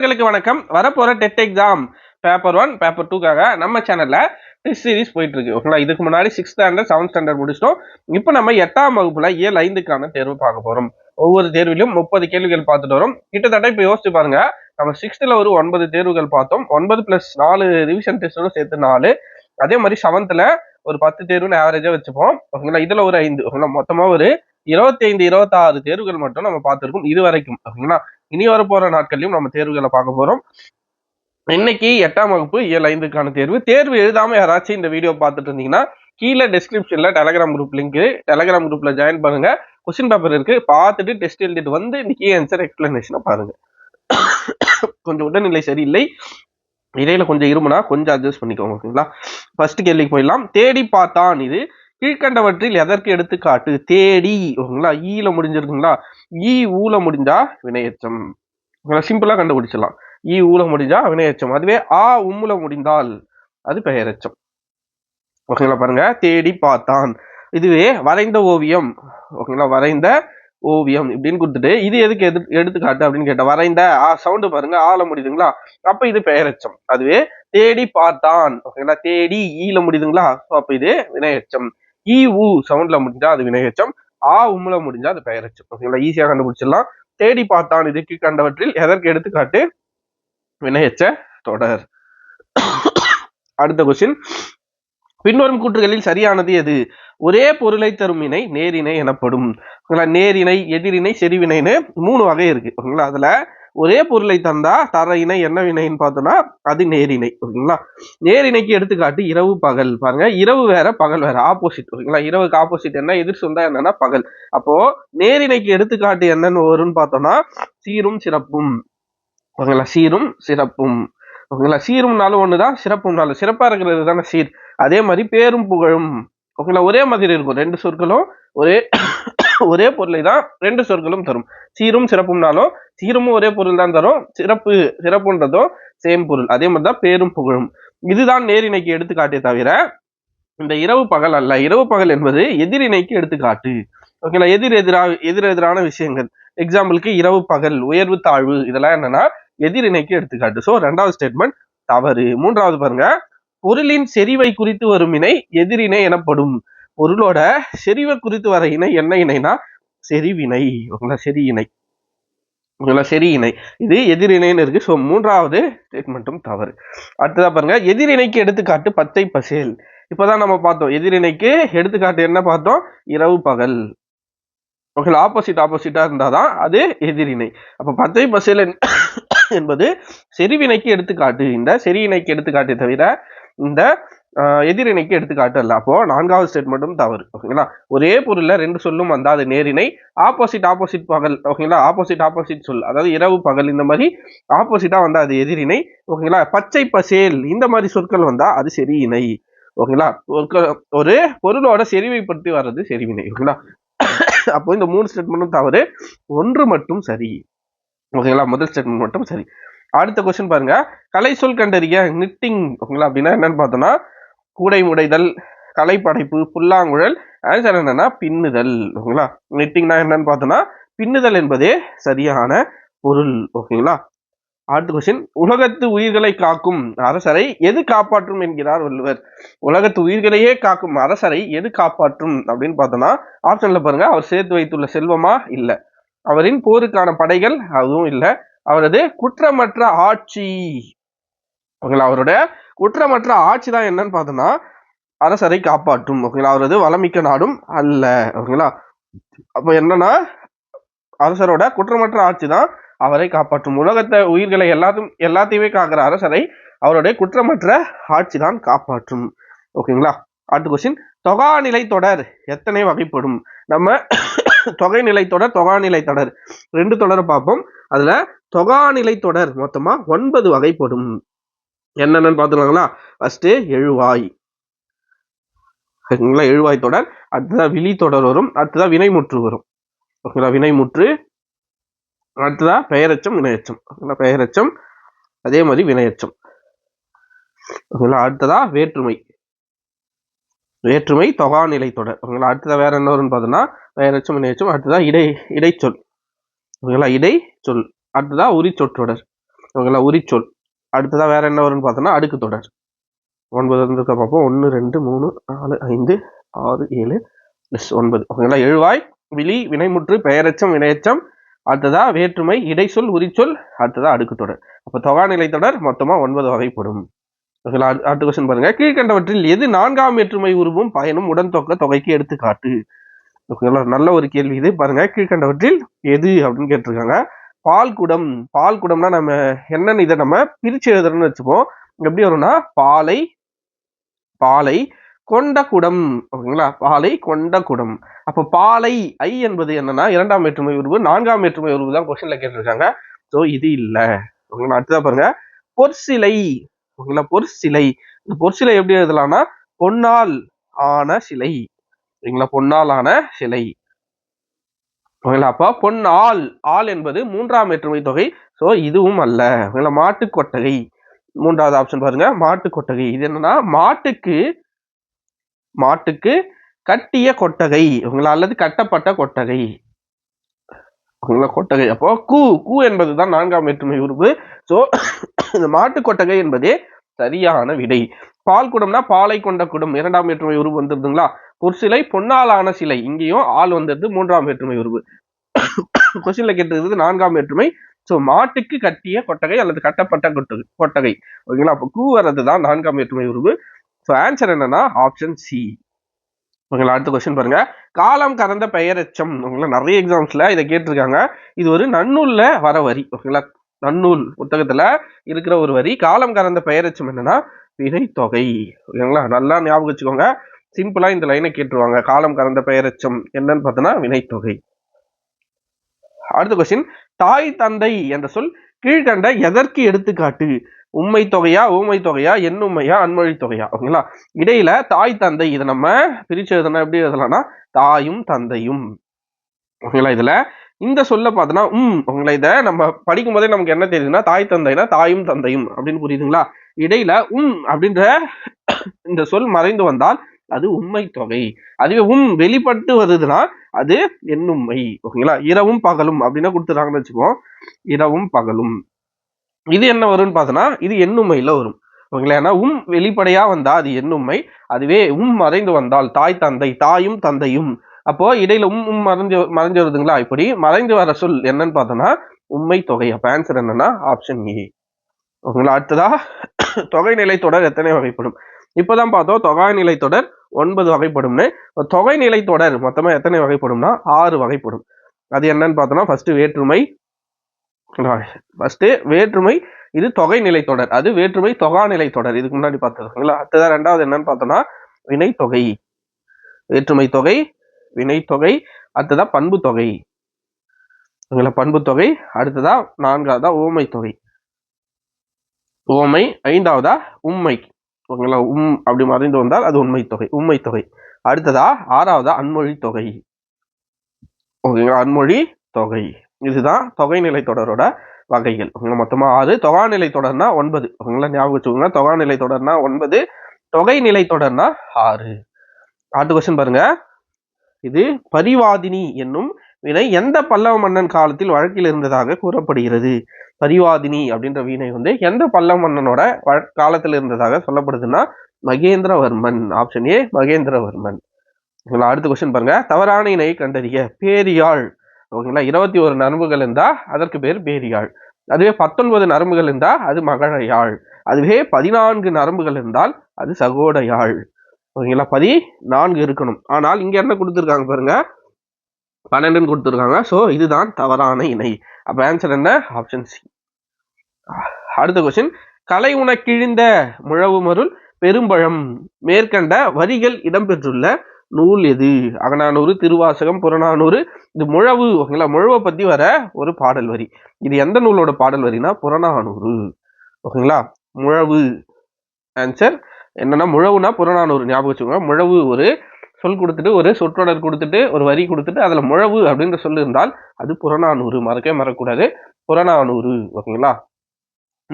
உங்களுக்கு வணக்கம். வரப்போற TET exam paper one paper டூக்காக நம்ம சேனல்ல டெஸ்ட் சீரிஸ் போயிட்டு இருக்கு ஓகேங்களா? இதுக்கு முன்னாடி சிக்ஸ்த் ஸ்டாண்டர்ட் செவன்த் ஸ்டாண்டர்ட் முடிச்சிட்டோம். இப்போ நம்ம எட்டாம் வகுப்புல ஏழு ஐந்துக்கான தேர்வு பார்க்க போறோம். ஒவ்வொரு தேர்விலும் முப்பது கேள்விகள் பார்த்துட்டு வரோம். கிட்டத்தட்ட இப்போ யோசிச்சு பாருங்க. நம்ம சிக்ஸ்த்ல ஒரு ஒன்பது தேர்வுகள் பார்த்தோம். ஒன்பது பிளஸ் நாலு ரிவிஷன் டெஸ்டோட சேர்த்து நாலு. அதே மாதிரி செவன்த்ல ஒரு பத்து தேர்வுன்னு ஆவரேஜா வச்சுப்போம். ஓகேங்களா? இதுல ஒரு ஐந்து. ஓகேங்களா? மொத்தமா ஒரு இருபத்தி ஐந்து இருபத்தாறு தேர்வுகள் மட்டும் நம்ம பார்த்துருக்கோம். இது வரைக்கும். ஓகேங்களா? இனி வர போற நம்ம தேர்வுகளை பார்க்க போறோம். இன்னைக்கு எட்டாம் வகுப்பு ஏழு ஐந்துக்கான தேர்வு. தேர்வு எழுதாம யாராச்சும் இந்த வீடியோ பார்த்துட்டு இருந்தீங்கன்னா கீழே டிஸ்கிரிப்ஷன்ல டெலகிராம் குரூப் லிங்க் டெலகிராம் குரூப்ல ஜாயின் பண்ணுங்க. கொஸ்டின் பேப்பர் இருக்கு. பார்த்துட்டு டெஸ்ட் எழுதிட்டு வந்து இன்னைக்கு ஆன்சர் எக்ஸ்பிளனேஷனை பாருங்க. கொஞ்சம் உடல்நிலை சரியில்லை. இடையில கொஞ்சம் இருமுனா கொஞ்சம் அட்ஜஸ்ட் பண்ணிக்கோங்க ஓகேங்களா ஃபர்ஸ்ட் கேள்விக்கு போயிடலாம். தேடி பார்த்தான் இது. கீழ்கண்டவற்றில் எதற்கு எடுத்துக்காட்டு? தேடி ஓகேங்களா? ஈல முடிஞ்சிருக்குங்களா? ஈ ஊல முடிஞ்சா வினையச்சம். சிம்பிளா கண்டுபிடிச்சிடலாம். ஈ ஊல முடிஞ்சா வினையச்சம். அதுவே ஆ உம்முல முடிந்தால் அது பெயரச்சம். ஓகேங்களா? பாருங்க. தேடி பார்த்தான். இதுவே வரைந்த ஓவியம். ஓகேங்களா? வரைந்த ஓவியம் இப்படின்னு கொடுத்துட்டு இது எதுக்கு எது எடுத்துக்காட்டு அப்படின்னு கேட்ட வரைந்த ஆ சவுண்டு பாருங்க. ஆள முடியுதுங்களா? அப்ப இது பெயரச்சம். அதுவே தேடி பார்த்தான். ஓகேங்களா? தேடி ஈல முடியுதுங்களா? அப்ப இது வினையச்சம். ஈ ஊ சவுண்ட்ல முடிஞ்சா அது வினையச்சம் ஆ உம்முல முடிஞ்சா அது பெயரச்சம். ஓகேங்களா ஈஸியா கண்டுபிடிச்சிடலாம். தேடி பார்த்தான் இதுக்கு கண்டவற்றில் எதற்கு எடுத்துக்காட்டு? வினையச்ச தொடர். அடுத்த கொஸ்டின் பின்வரும் கூற்றுகளில் சரியானது எது? ஒரே பொருளை தரும் இணை நேரிணை எனப்படும். நேரிணை எதிரிணை செறிவினைன்னு மூணு வகை இருக்கு. ஓகேங்களா அதுல ஒரே பொருளை தந்தா தர இணை என்ன வினைன்னு பார்த்தோம்னா அது நேரிணை ஓகேங்களா நேரிணைக்கு எடுத்துக்காட்டு இரவு பகல். பாருங்க இரவு வேற பகல் வேற ஆப்போசிட் ஓகேங்களா இரவுக்கு ஆப்போசிட் என்ன எதிர் சொந்தா என்னன்னா பகல். அப்போ நேரிணைக்கு எடுத்துக்காட்டு என்னன்னு வரும்னு பார்த்தோம்னா சீரும் சிறப்பும். ஓகேங்களா சீரும் சிறப்பும். ஓகேங்களா சீரும்னாலும் ஒண்ணுதான் சிறப்பும்னாலும் சிறப்பா இருக்கிறது தானே சீர். அதே மாதிரி பேரும் புகழும். ஓகேங்களா? ஒரே மாதிரி இருக்கும். ரெண்டு சொற்களும் ஒரே ஒரே பொருளை தான் ரெண்டு சொற்களும் தரும். சீரும் சிறப்பும்னாலும் சீருமும் ஒரே பொருள் தான் தரும். சிறப்பு சிறப்புன்றதும் சேம் பொருள். அதே மாதிரி தான் பேரும் புகழும். இதுதான் நேரிணைக்கு எடுத்துக்காட்டே தவிர இந்த இரவு பகல் அல்ல. இரவு பகல் என்பது எதிரிணைக்கு எடுத்துக்காட்டு. ஓகேங்களா? எதிர் எதிரா எதிர் எதிரான விஷயங்கள். எக்ஸாம்பிளுக்கு இரவு பகல் உயர்வு தாழ்வு இதெல்லாம் என்னன்னா எதிரிணைக்கு எடுத்துக்காட்டு. ஸோ ரெண்டாவது ஸ்டேட்மெண்ட் தவறு. மூன்றாவது பாருங்க. பொருளின் செறிவை குறித்து வரும் இணை எதிரிணை எனப்படும். பொருளோட செறிவை குறித்து வர இணை என்ன இணைனா செறிவினை. ஓகேங்களா செறி இணை. ஓகேங்களா செறி இணை. இது எதிரிணைன்னு இருக்கு. ஸோ மூன்றாவது ஸ்டேட்மெண்ட்டும் தவறு. அடுத்ததா பாருங்க. எதிரிணைக்கு எடுத்துக்காட்டு பச்சை பசேல். இப்போதான் நம்ம பார்த்தோம். எதிரிணைக்கு எடுத்துக்காட்டு என்ன பார்த்தோம்? இரவு பகல். ஓகே ஆப்போசிட் ஆப்போசிட்டா இருந்தாதான் அது எதிரிணை. அப்போ பச்சை பசேல் என்பது செறிவினைக்கு எடுத்துக்காட்டு. இந்த செறிவினைக்கு எடுத்துக்காட்டே தவிர இந்த எதிரிணைக்கு எடுத்துக்காட்டு அல்ல அப்போ நான்காவது ஸ்டேட்மெண்ட்டும் தவறு. ஓகேங்களா ஒரே பொருள்ல ரெண்டு சொல்லும் வந்தா அது நேரிணை ஆப்போசிட் ஆப்போசிட் பகல். ஓகேங்களா ஆப்போசிட் ஆப்போசிட் சொல். அதாவது இரவு பகல். இந்த மாதிரி ஆப்போசிட்டா வந்தா அது எதிரிணை. ஓகேங்களா பச்சை பசேல். இந்த மாதிரி சொற்கள் வந்தா அது சரி இணை ஓகேங்களா ஒரு- ஒரு பொருளோட செறிவை பற்றி வர்றது செறிவினை. ஓகேங்களா அப்போ இந்த மூணு ஸ்டேட்மெண்ட்டும் தவறு. ஒன்று மட்டும் சரி. ஓகேங்களா முதல் ஸ்டேட்மெண்ட் மட்டும் சரி. அடுத்த கொஸ்டின் பாருங்க. கலை சொல் கண்டறிய நிட்டிங் ஓகேங்களா? அப்படின்னா என்னன்னு பார்த்தோம்னா கூடை முடைதல் கலைப்படைப்பு புல்லாங்குழல் ஆன்சர் என்னன்னா பின்னுதல். ஓகேங்களா? நிட்டிங்னா என்னன்னு பார்த்தோம்னா பின்னுதல் என்பதே சரியான பொருள். ஓகேங்களா? அடுத்த கொஸ்டின் உலகத்து உயிர்களை காக்கும் அரசரை எது காப்பாற்றும் என்கிறார் வள்ளுவர். உலகத்து உயிர்களையே காக்கும் அரசரை எது காப்பாற்றும்? அப்படின்னு பார்த்தோம்னா ஆப்ஷன்ல பாருங்க அவர் சேர்த்து வைத்துள்ள செல்வமா? இல்லை. அவரின் போருக்கான படைகள் அதுவும் இல்லை. அவரது குற்றமற்ற ஆட்சி. ஓகேங்களா? அவரோட குற்றமற்ற ஆட்சி தான் என்னன்னு பார்த்தோம்னா அரசரை காப்பாற்றும். ஓகேங்களா? அவரது வளமிக்க நாடும் அல்ல. ஓகேங்களா? அப்போ என்னன்னா அரசரோட குற்றமற்ற ஆட்சி தான் அவரை காப்பாற்றும். உலகத்தை உயிர்களை எல்லாத்தையும் எல்லாத்தையுமே காக்கிற அரசரை அவருடைய குற்றமற்ற ஆட்சி தான் காப்பாற்றும். ஓகேங்களா? அடுத்த கொஸ்டின் தொகாநிலை தொடர் எத்தனை வகைப்படும்? நம்ம தொகைநிலை தொடர் தொகாநிலை தொடர். ரெண்டு தொடரை பார்ப்போம். அதில் தொகாநிலை தொடர் மொத்தமா ஒன்பது வகைப்படும். என்னென்னு பார்த்துக்கலாங்களா? ஃபர்ஸ்ட் எழுவாய். ஓகேங்களா எழுவாய் தொடர் அடுத்ததான் விழி தொடர் வரும் அடுத்ததான் வினைமுற்று வரும். ஓகேங்களா? வினைமுற்று அடுத்ததா பெயரச்சம் வினையச்சம். ஓகேங்களா? பெயரச்சம் அதே மாதிரி வினையச்சம். ஓகேங்களா? அடுத்ததா வேற்றுமை. வேற்றுமை தொகாநிலை தொடர். ஓகேங்களா? அடுத்ததா வேற என்ன வரும்னு பார்த்தோம்னா பெயரச்சம் வினையச்சம் அடுத்ததா இடை இடைச்சொல். ஓகேங்களா? இடை சொல் அடுத்ததா உரிச்சொற்றொடர். ஓகேங்களா? உரிச்சொல். அடுத்ததாக வேறு என்ன வரும்னு பார்த்தோன்னா அடுக்கு தொடர். ஒன்பது இருக்க பார்ப்போம். ஒன்று ரெண்டு மூணு நாலு ஐந்து ஆறு ஏழு எஸ் ஒன்பது. ஓகேங்களா? எழுவாய் விழி வினைமுற்று பெயரச்சம் வினையச்சம். அடுத்ததா வேற்றுமை இடைச்சொல் உரிச்சொல். அடுத்ததா அடுக்கு தொடர். அப்போ தொகாநிலை தொடர் மொத்தமாக ஒன்பது வகைப்படும். ஓகேங்களா? அடு- அடுத்த கொஸ்டின் பாருங்க. கீழ்கண்டவற்றில் எது நான்காம் வேற்றுமை உருவும் பயனும் உடன் தொக்க தொகைக்கு எடுத்துக்காட்டு? ஓகேங்களா? நல்ல ஒரு கேள்வி இது. பாருங்க. கீழ்கண்டவற்றில் எது அப்படின்னு கேட்டிருக்காங்க. பால் குடம் பால் குடம்னா நம்ம என்னென்னு இதை நம்ம பிரிச்சு எழுதுறோம்னு வச்சுப்போம். எப்படி வரும்னா பாலை பாலை கொண்ட குடம் ஓகேங்களா? பாலை கொண்ட குடம். அப்போ பாலை ஐ என்பது என்னன்னா இரண்டாம் வேற்றுமை உருவு நான்காம் வேற்றுமை உருவு தான் கொஸ்டின்ல கேட்டிருக்காங்க. ஸோ இது இல்லை. ஓகேங்களா? அடுத்ததா பாருங்க. பொற்சிலை ஓகேங்களா? பொற்சிலை. இந்த பொற்சிலை எப்படி எழுதலாம்னா பொன்னால் ஆன சிலை. ஓகேங்களா? பொன்னால் ஆன சிலை. ஓகேங்களா அப்போ பொன் ஆள் ஆள் என்பது மூன்றாம் வேற்றுமை தொகை. ஸோ இதுவும் அல்ல. ஓகேங்களா மாட்டு கொட்டகை. மூன்றாவது ஆப்ஷன் பாருங்க. மாட்டு கொட்டகை. இது என்னன்னா மாட்டுக்கு மாட்டுக்கு கட்டிய கொட்டகை. ஓகேங்களா அல்லது கட்டப்பட்ட கொட்டகை. ஓகேங்களா கொட்டகை. அப்போ கூ. கூ என்பது தான் நான்காம் வேற்றுமை உருவு ஸோ இந்த மாட்டு கொட்டகை என்பதே சரியான விடை. பால் குடம்னா பாலை கொண்ட குடம். இரண்டாம் வேற்றுமை உருவு வந்துருதுங்களா? பொற்சிலை பொன்னாலான சிலை. இங்கேயும் ஆள் வந்தது மூன்றாம் வேற்றுமை உருவு. கொஸ்டின்ல கேட்டிருக்கிறது நான்காம் வேற்றுமை. ஸோ மாட்டுக்கு கட்டிய கொட்டகை அல்லது கட்டப்பட்ட கொட்டகை கொட்டகை. ஓகேங்களா? அப்போ கூ வர்றது தான் நான்காம் வேற்றுமை உருவு. ஸோ ஆன்சர் என்னன்னா ஆப்ஷன் சி ஓகேங்களா? அடுத்த கொஸ்டின் பாருங்க. காலம் கறந்த பெயரச்சம். உங்களை நிறைய எக்ஸாம்ஸ்ல இதை கேட்டிருக்காங்க. இது ஒரு நன்னூல்ல வர வரி. ஓகேங்களா? நன்னூல் புத்தகத்துல இருக்கிற ஒரு வரி. காலம் கறந்த பெயரச்சம் என்னன்னா வினைத்தொகை. ஓகேங்களா? நல்லா ஞாபகம் வச்சுக்கோங்க. சிம்பிளா இந்த லைனை கேட்டுருவாங்க. காலம் கறந்த பெயரச்சம் என்னன்னு பார்த்தோன்னா வினைத்தொகை அடுத்த கொஸ்டின் தாய் தந்தை என்ற சொல் கீழ்கண்ட எதற்கு எடுத்துக்காட்டு? உண்மை தொகையா ஊமை தொகையா எண்ணுமையா அன்மொழி தொகையா? ஓகேங்களா? இடையில தாய் தந்தை இதை நம்ம பிரிச்சு எழுதணும். எப்படி எழுதலாம்னா தாயும் தந்தையும். ஓகேங்களா? இதுல இந்த சொல்ல பார்த்தோன்னா உம் உங்களை இதை நம்ம படிக்கும் போதே நமக்கு என்ன தெரியுதுன்னா தாய் தந்தைனா தாயும் தந்தையும் அப்படின்னு புரியுதுங்களா? இடையில உம் அப்படின்ற இந்த சொல் மறைந்து வந்தால் அது உண்மை தொகை. அதுவே உம் வெளிப்பட்டு வருதுன்னா அது என்னும்மை ஓகேங்களா? இரவும் பகலும் அப்படின்னா கொடுத்துட்டாங்கன்னு வச்சுக்கோ இரவும் பகலும். இது என்ன வரும்னு பார்த்தோன்னா இது எண்ணுமையில வரும். ஓகேங்களா? ஏன்னா உம் வெளிப்படையா வந்தா அது எண்ணுமை அதுவே உம் மறைந்து வந்தால் தாய் தந்தை தாயும் தந்தையும். அப்போ இடையில உம் உம் மறைஞ்சு மறைஞ்சு வருதுங்களா? இப்படி மறைந்து வர சொல் என்னன்னு பார்த்தோன்னா உண்மை தொகை. அப்ப ஆன்சர் என்னன்னா ஆப்ஷன் ஏ ஓகேங்களா? அடுத்ததா தொகை நிலை தொடர் எத்தனை வகைப்படும்? இப்போதான் பார்த்தோம் தொகை நிலை தொடர் ஒன்பது வகைப்படும்னு. தொகை நிலை தொடர் மொத்தமாக எத்தனை வகைப்படும்னா? ஆறு வகைப்படும். அது என்னன்னு பார்த்தோம்னா ஃபர்ஸ்ட் வேற்றுமை. ஃபர்ஸ்ட் வேற்றுமை இது தொகை நிலை தொடர். அது வேற்றுமை தொகா நிலை தொடர். இதுக்கு முன்னாடி பார்த்ததுங்களா? அடுத்ததான் ரெண்டாவது என்னன்னு பார்த்தோம்னா வினைத்தொகை வேற்றுமை தொகை வினைத்தொகை அடுத்ததான் பண்பு தொகை. ஓகேங்களா பண்பு தொகை அடுத்ததா நான்காவதா ஓமை தொகை. ஓமை ஐந்தாவதா உண்மை. ஓகேங்களா? உம் அப்படி மறைந்து வந்தால் அது உண்மை தொகை உண்மை தொகை. அடுத்ததா ஆறாவதா அன்மொழி தொகை. ஓகேங்களா? அன்மொழி தொகை. இதுதான் தொகைநிலை தொடரோட வகைகள். ஓகேங்களா? மொத்தமாக ஆறு. தொகாநிலை தொடர்னா ஒன்பது. ஓகேங்களா? ஞாபகம் வச்சுக்கோங்க. தொகாநிலை தொடர்னா ஒன்பது. தொகை நிலை தொடர்னா ஆறு. அடுத்த கொஸ்டின் பாருங்க. இது பரிவாதினி என்னும் வினை எந்த பல்லவ மன்னன் காலத்தில் வழக்கில் இருந்ததாக கூறப்படுகிறது? பரிவாதினி அப்படின்ற வீணை வந்து எந்த பல்லவ மன்னனோட காலத்தில் இருந்ததாக சொல்லப்படுதுன்னா மகேந்திரவர்மன் ஆப்ஷன் ஏ மகேந்திரவர்மன். ஓகேங்களா அடுத்த கொஸ்டின் பாருங்க. தவறான இணையை கண்டறிய பேரியாழ் ஓகேங்களா? இருபத்தி ஒரு நரம்புகள் இருந்தா அதற்கு பேர் பேரியாழ் அதுவே பத்தொன்பது நரம்புகள் இருந்தா அது மகழையாழ் அதுவே பதினான்கு நரம்புகள் இருந்தால் அது சகோடையாழ் ஓகேங்களா? பதி நான்கு இருக்கணும். ஆனால் இங்க என்ன கொடுத்துருக்காங்க பாருங்க. பன்னெண்டுன்னு கொடுத்துருக்காங்க. ஸோ இதுதான் தவறான இணை. அப்போ ஆன்சர் என்ன? ஆப்ஷன் சி அடுத்த கொஸ்டின் கலை உனக்கிழிந்த முழவு மருள் பெரும்பழம். மேற்கண்ட வரிகள் இடம்பெற்றுள்ள நூல் எது? அகநானூறு திருவாசகம் புறநானூறு. இது முழவு ஓகேங்களா? முழவை பற்றி வர ஒரு பாடல் வரி. இது எந்த நூலோட பாடல் வரினா? புறநானூறு. ஓகேங்களா? முழவு. ஆன்சர் என்னன்னா முழவுனா புறநானூறு. ஞாபகம் வச்சுக்கோங்க. முழவு ஒரு சொல் கொடுத்துட்டு ஒரு சொற்றொடர் கொடுத்துட்டு ஒரு வரி கொடுத்துட்டு அதில் முழவு அப்படின்ற சொல் இருந்தால் அது புறநானூறு. மறக்கவே மறக்கக்கூடாது. புறநானூறு ஓகேங்களா?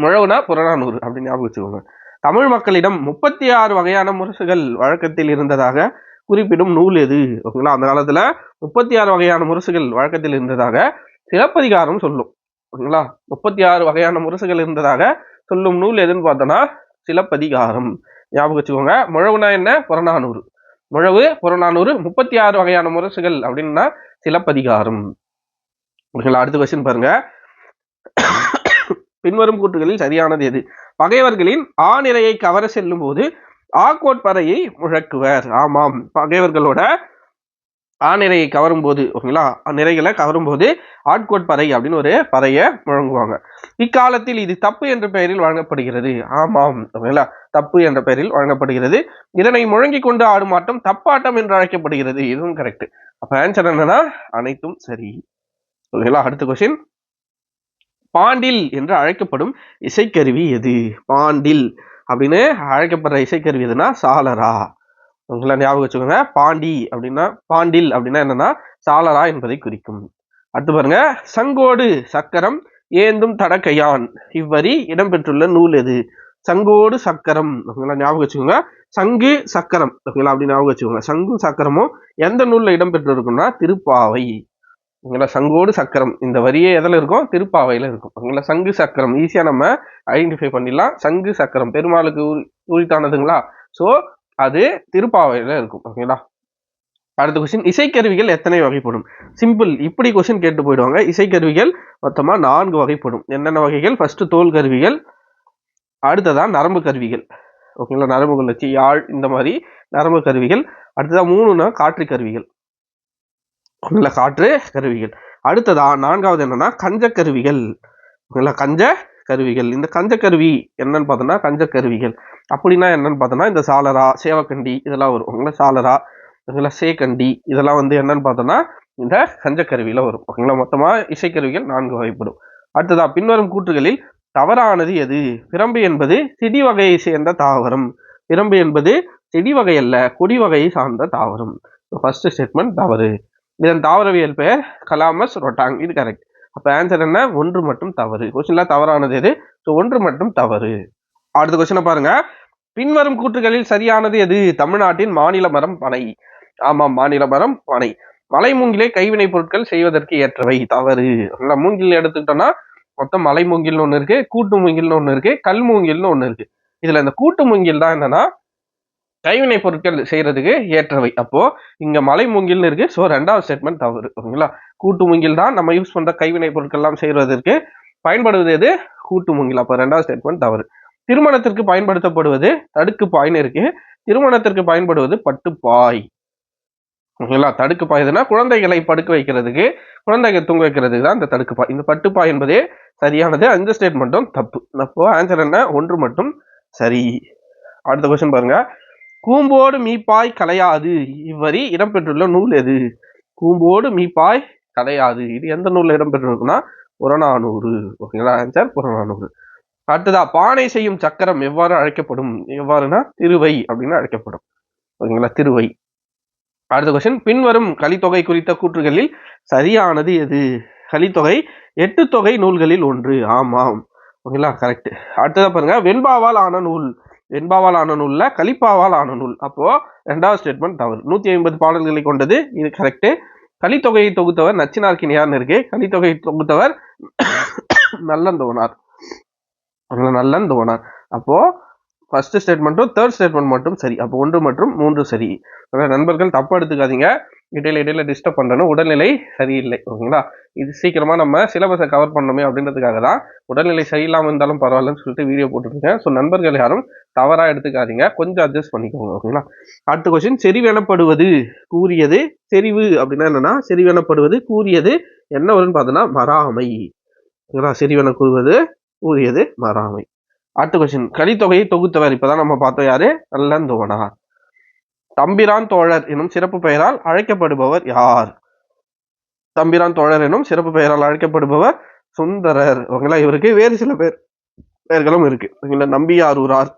முழவுனா புறநானூறு அப்படின்னு ஞாபகம் வச்சுக்கோங்க. தமிழ் மக்களிடம் முப்பத்தி ஆறு வகையான முரசுகள் வழக்கத்தில் இருந்ததாக குறிப்பிடும் நூல் எது? ஓகேங்களா? அந்த காலத்தில் முப்பத்தி ஆறு வகையான முரசுகள் வழக்கத்தில் இருந்ததாக சிலப்பதிகாரம் சொல்லும். ஓகேங்களா? முப்பத்தி ஆறு வகையான முரசுகள் இருந்ததாக சொல்லும் நூல் எதுன்னு பார்த்தோன்னா சிலப்பதிகாரம். ஞாபகம் வச்சுக்கோங்க. முழவுனா என்ன? புறநானூறு. முழவு புறநானூறு முப்பத்தி ஆறு வகையான முரசுகள் அப்படின்னா சிலப்பதிகாரம். ஓகேங்களா? அடுத்த கொஸ்டின் பாருங்க. பின்வரும் கூற்றுகளில் சரியானது எது? பகைவர்களின் ஆநிலையை கவர செல்லும் போது ஆக்கோட்பறையை முழக்குவர். ஆமாம். பகைவர்களோட ஆநிறையை கவரும் போது ஓகேங்களா? நிறைகளை கவரும் போது ஆட்கோட்பறை அப்படின்னு ஒரு பறையை முழங்குவாங்க இக்காலத்தில் இது தப்பு என்ற பெயரில் வழங்கப்படுகிறது. ஆமாம் ஓகேங்களா? தப்பு என்ற பெயரில் வழங்கப்படுகிறது. இதனை முழங்கி கொண்டு ஆடும் ஆட்டம் தப்பாட்டம் என்று அழைக்கப்படுகிறது. இதுவும் கரெக்ட் அப்ப ஆன்சர் என்னன்னா அனைத்தும் சரி. ஓகேங்களா? அடுத்த கொஸ்டின் பாண்டில் என்று அழைக்கப்படும் இசைக்கருவி எது? பாண்டில் அப்படின்னு அழைக்கப்படுற இசைக்கருவி எதுனா சாலரா உங்களை ஞாபகம் வச்சுக்கோங்க. பாண்டி அப்படின்னா பாண்டில் அப்படின்னா என்னன்னா சாலரா என்பதை குறிக்கும். அடுத்து பாருங்க. சங்கோடு சக்கரம் ஏந்தும் தடக்கையான். இவ்வரி இடம்பெற்றுள்ள நூல் எது? சங்கோடு சக்கரம். ஓகேங்களா ஞாபகம் வச்சுக்கோங்க. சங்கு சக்கரம். ஓகேங்களா அப்படி ஞாபகம் வச்சுக்கோங்க. சங்கு சக்கரமும் எந்த நூலில் இடம்பெற்று இருக்கும்னா திருப்பாவை. ஓகேங்களா சங்கோடு சக்கரம். இந்த வரியே எதில் இருக்கும்? திருப்பாவையில் இருக்கும். ஓகேங்களா சங்கு சக்கரம். ஈஸியாக நம்ம ஐடென்டிஃபை பண்ணிடலாம். சங்கு சக்கரம். பெருமாளுக்கு உரி- உரித்தானதுங்களா? ஸோ அது திருப்பாவையில் இருக்கும் ஓகேங்களா அடுத்த கொஸ்டின் இசைக்கருவிகள் எத்தனை வகைப்படும்? சிம்பிள் இப்படி கொஸ்டின் கேட்டு போயிடுவாங்க. இசைக்கருவிகள் மொத்தமாக நான்கு வகைப்படும். என்னென்ன வகைகள்? ஃபஸ்ட்டு தோல் கருவிகள் அடுத்ததான் நரம்பு கருவிகள் ஓகேங்களா நரம்புகள் வச்சு யாழ் இந்த மாதிரி நரம்பு கருவிகள். அடுத்ததான் மூணுனா காற்று கருவிகள் ஓகேங்களா காற்று கருவிகள். அடுத்ததா நான்காவது என்னன்னா கஞ்ச கருவிகள் ஓகேங்களா கஞ்ச கருவிகள். இந்த கஞ்ச கருவி என்னன்னு பார்த்தோம்னா கஞ்ச கருவிகள். அப்படின்னா என்னன்னு பார்த்தோன்னா இந்த சாலரா சேவக்கண்டி இதெல்லாம் வரும். ஓகேங்களா? சாலரா ஓகேங்களா? சேக்கண்டி இதெல்லாம் வந்து என்னன்னு பார்த்தோம்னா இந்த கஞ்சக்கருவியில் வரும். ஓகேங்களா? மொத்தமாக இசைக்கருவிகள் நான்கு வகைப்படும். அடுத்ததாக பின்வரும் கூற்றுகளில் தவறானது எது? பிரம்பு என்பது செடி வகையை சேர்ந்த தாவரம். பிரம்பு என்பது செடி வகை அல்ல கொடி வகையை சார்ந்த தாவரம். ஃபர்ஸ்ட் ஸ்டேட்மெண்ட் தவறு. இதன் தாவரவியல் பெயர் கலாமஸ் ரொட்டாங். இது கரெக்ட் அப்போ ஆன்சர் என்ன? ஒன்று மட்டும் தவறு. கொஸ்டின்லாம் தவறானது எது? ஸோ ஒன்று மட்டும் தவறு. அடுத்த கொஸ்டினை பாருங்க. பின்வரும் கூற்றுகளில் சரியானது எது? தமிழ்நாட்டின் மாநில மரம் பனை. ஆமாம் மாநில மரம் பனை. மலை மூங்கிலே கைவினை பொருட்கள் செய்வதற்கு ஏற்றவை. தவறு. நல்லா மூங்கில் எடுத்துக்கிட்டோம்னா மொத்தம் மலை மூங்கில்னு ஒன்று இருக்கு கூட்டு மூங்கில்னு ஒன்று இருக்கு கல் மூங்கில்னு ஒன்று இருக்கு. இதுல இந்த கூட்டு மூங்கில் தான் என்னன்னா கைவினை பொருட்கள் செய்யறதுக்கு ஏற்றவை. அப்போ இங்க மலை மூங்கில்னு இருக்கு. ஸோ ரெண்டாவது ஸ்டேட்மெண்ட் தவறு. ஓகேங்களா? கூட்டு மூங்கில் தான் நம்ம யூஸ் பண்ற கைவினை பொருட்கள் எல்லாம் செய்வதற்கு பயன்படுவது எது? கூட்டு மூங்கில். அப்போ ரெண்டாவது ஸ்டேட்மெண்ட் தவறு. திருமணத்திற்கு பயன்படுத்தப்படுவது தடுக்கு பாய்னு இருக்கு. திருமணத்திற்கு பயன்படுவது பட்டுப்பாய் ஓகேங்களா? தடுக்கு பாய் எதுனா குழந்தைகளை படுக்க வைக்கிறதுக்கு குழந்தைகள் தூங்க வைக்கிறதுக்கு தான் இந்த தடுக்கு பாய். இந்த பட்டுப்பாய் என்பதே சரியானது. அந்த ஸ்டேட்மெண்ட்டும் தப்பு. அப்போ ஆன்சர் என்ன? ஒன்று மட்டும் சரி. அடுத்த கொஸ்டின் பாருங்க. கூம்போடு மீப்பாய் கலையாது. இவ்வரி இடம்பெற்றுள்ள நூல் எது? கூம்போடு மீப்பாய் கலையாது. இது எந்த நூலில் இடம்பெற்றிருக்குன்னா புறநானூறு. ஓகேங்களா? ஆன்சர் புறநானூறு. அடுத்ததா பானை செய்யும் சக்கரம் எவ்வாறு அழைக்கப்படும்? எவ்வாறுனா திருவை அப்படின்னு அழைக்கப்படும். ஓகேங்களா திருவை. அடுத்த கொஸ்டின் பின்வரும் கலித்தொகை குறித்த கூற்றுகளில் சரியானது எது? கலித்தொகை எட்டு தொகை நூல்களில் ஒன்று. ஆமாம் ஓகேங்களா கரெக்ட் அடுத்ததாக பாருங்க வெண்பாவால் ஆன நூல். வெண்பாவால் ஆன நூல்ல கலிப்பாவால் ஆன நூல். அப்போ ரெண்டாவது ஸ்டேட்மெண்ட் தவறு. நூத்தி ஐம்பது பாடல்களை கொண்டது இது கரெக்ட் கலித்தொகையை தொகுத்தவர் நச்சினார்க்கினியார்னு இருக்கு கலித்தொகையை தொகுத்தவர் நல்லந்தோனார். நல்லந்தோனார் அப்போ ஃபர்ஸ்ட் ஸ்டேட்மெண்ட்டும் தேர்ட் ஸ்டேட்மெண்ட் மட்டும் சரி. அப்போ ஒன்று மற்றும் மூன்று சரி. நண்பர்கள் தப்பு எடுத்துக்காதீங்க. இடையில இடையில டிஸ்டர்ப் பண்ணணும் உடல்நிலை சரியில்லை ஓகேங்களா? இது சீக்கிரமா நம்ம சிலபஸை கவர் பண்ணணுமே அப்படின்றதுக்காக தான் உடல்நிலை சரியில்லாமல் இருந்தாலும் பரவாயில்லன்னு சொல்லிட்டு வீடியோ போட்டுருக்கேன் ஸோ நண்பர்கள் யாரும் தவறாக எடுத்துக்காதீங்க. கொஞ்சம் அட்ஜஸ்ட் பண்ணிக்கோங்க ஓகேங்களா? அடுத்த கொஸ்டின் செறிவெனப்படுவது கூறியது செறிவு அப்படின்னா என்னன்னா செறிவெனப்படுவது கூறியது என்ன வரும்னு பார்த்தோன்னா வராமை. ஓகேங்களா? செறிவென கூறுவது கூறியது மறாமை. அடுத்த கொஸ்டின் கலித்தொகையை தொகுத்தவர். இப்பதான் நம்ம பார்த்தோம் யாரு? நல்லந்தோனார் தம்பிரான் தோழர் எனும் சிறப்பு பெயரால் அழைக்கப்படுபவர் யார்? தம்பிரான் தோழர் எனும் சிறப்பு பெயரால் அழைக்கப்படுபவர் சுந்தரர். ஓகேங்களா? இவருக்கு வேறு சில பேர் பெயர்களும் இருக்கு. ஓகேங்களா? நம்பியாரூரார்.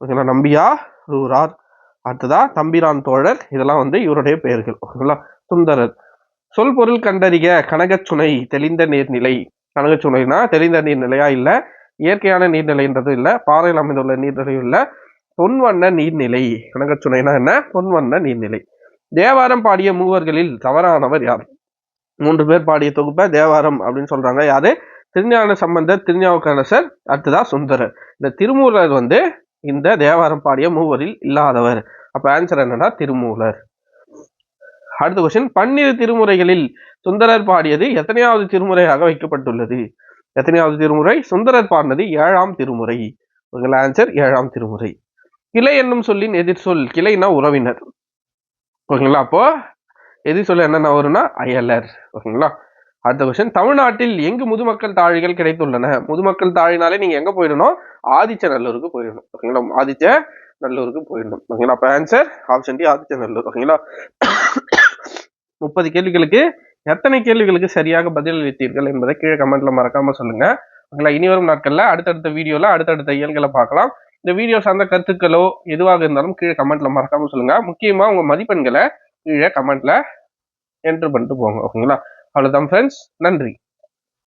ஓகேங்களா? நம்பியாரூரார். அடுத்ததா தம்பிரான் தோழர். இதெல்லாம் வந்து இவருடைய பெயர்கள். ஓகேங்களா? சுந்தரர். சொல் பொருள் கண்டறிய கனகச்சுனை தெளிந்த நீர்நிலை. கனகச்சுனைனா தெளிந்த நீர்நிலையா இல்லை இயற்கையான நீர்நிலைன்றது இல்லை பாறையில் அமைந்துள்ள நீர்நிலையும் இல்லை. பொன்வண்ண நீர்நிலை அணுகச்சுனைனா என்ன? பொன்வண்ண நீர்நிலை தேவாரம் பாடிய மூவர்களில் தவறானவர் யார்? மூன்று பேர் பாடிய தொகுப்பை தேவாரம் அப்படின்னு சொல்றாங்க. யாரு? திருஞான சம்பந்தர் திருஞாவுக்கரசர் அடுத்ததா சுந்தரர். இந்த திருமூலர் வந்து இந்த தேவாரம் பாடிய மூவரில் இல்லாதவர். அப்ப ஆன்சர் என்னன்னா திருமூலர். அடுத்த கொஸ்டின் பன்னிரு திருமுறைகளில் சுந்தரர் பாடியது எத்தனையாவது திருமுறையாக வைக்கப்பட்டுள்ளது? எத்தனையாவது திருமுறை? சுந்தரர் பாடினது ஏழாம் திருமுறை. உங்கள் ஆன்சர் ஏழாம் திருமுறை. கிளை என்னும் சொல்லின் எதிர்சொல் கிளைனா உறவினர். ஓகேங்களா? அப்போ எதிர் சொல்ல என்னென்ன வரும்னா அயலர். ஓகேங்களா? அடுத்த கொஸ்டின் தமிழ்நாட்டில் எங்கு முதுமக்கள் தாழிகள் கிடைத்துள்ளன? முதுமக்கள் தாழினாலே நீங்க எங்க போயிடணும்? ஆதிச்ச நல்லூருக்கு போயிடணும். ஓகேங்களா? ஆதிச்ச நல்லூருக்கு போயிடணும். ஓகேங்களா? அப்ப answer option D Adichanallur ஓகேங்களா? முப்பது கேள்விகளுக்கு எத்தனை கேள்விகளுக்கு சரியாக பதில் அளித்தீர்கள் என்பதை கீழே கமெண்ட்ல மறக்காம சொல்லுங்க. ஓகேங்களா? இனி வரும் நாட்கள்ல அடுத்தடுத்த வீடியோல அடுத்தடுத்த இயல்களை பார்க்கலாம். இந்த வீடியோ சார்ந்த கருத்துக்களோ எதுவாக இருந்தாலும் கீழே கமெண்ட்ல மறக்காம சொல்லுங்க. முக்கியமா உங்க மதிப்பெண்களை கீழே கமெண்ட்ல என்ட்ரு பண்ணிட்டு போங்க. ஓகேங்களா? அவ்வளவுதான் ஃப்ரெண்ட்ஸ் நன்றி.